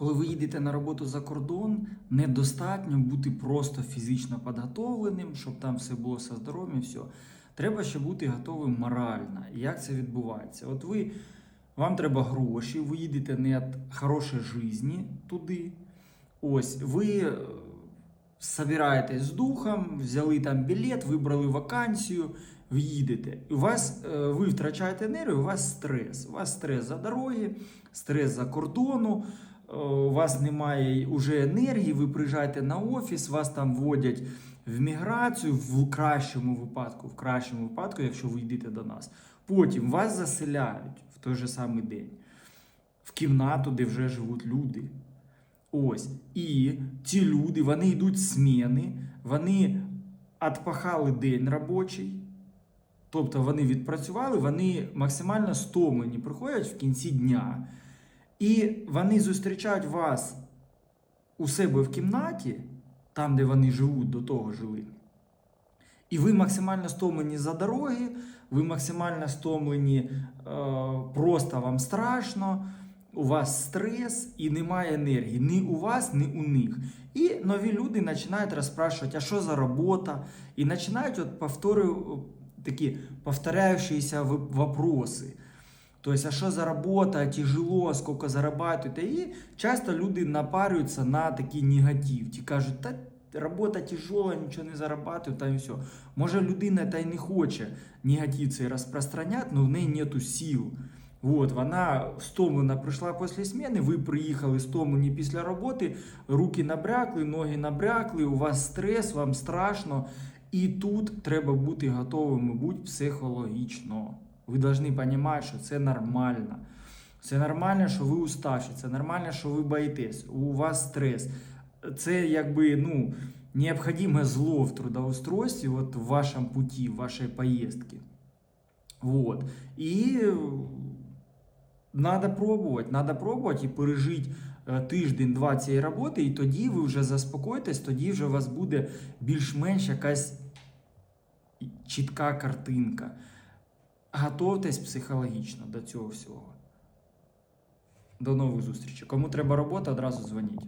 коли ви їдете на роботу за кордон, недостатньо бути просто фізично підготовленим, щоб там все було все здоров'ям, все. Треба ще бути готовим морально. І як це відбувається? От ви, вам треба гроші, ви їдете не від хорошої житті туди. Ось, ви е, собираєтесь з духом, взяли там білет, вибрали вакансію, ви їдете. У вас, е, ви втрачаєте енергію, у вас стрес. У вас стрес за дороги, стрес за кордону, е, у вас немає вже енергії, ви приїжджаєте на офіс, вас там вводять в міграцію в кращому випадку, в кращому випадку, якщо ви йдете до нас. Потім вас заселяють в той же самий день в кімнату, де вже живуть люди. Ось. І ці люди, вони йдуть зміни, вони відпахали день робочий. Тобто вони відпрацювали, вони максимально стомлені, приходять в кінці дня. І вони зустрічають вас у себе в кімнаті, там, де вони живуть, до того жили. І ви максимально стомлені за дороги, ви максимально стомлені, е, просто вам страшно, у вас стрес і немає енергії ні у вас, ні у них. І нові люди починають розпрашувати, а що за робота? І починають от повторю, такі повторяючіся ви- вопроси. Тобто, а що за робота, тяжело, скільки зарабатуєте? І часто люди напарюються на такий негатив. Ті кажуть, та робота тяжела, нічого не зарабатую, та і все. Може, людина та й не хоче негатив цей розпространяти, але в неї нету сил. От, вона стомлена прийшла після зміни, ви приїхали стомлені після роботи, руки набрякли, ноги набрякли, у вас стрес, вам страшно. І тут треба бути готовим, мабуть, психологічно. Ви повинні розуміти, що це нормально. Це нормально, що ви уставші, це нормально, що ви боїтесь, у вас стрес. Це якби ну, необхідне зло в трудоустройстві, от в вашому путі, в вашій поїздці. Вот. І треба пробувати, треба пробувати і пережити е, тиждень-два цієї роботи, і тоді ви вже заспокоїтесь, тоді вже у вас буде більш-менш якась чітка картинка. Готовтесь психологічно до цього всього. До нових зустрічей. Кому треба робота, одразу дзвоніть.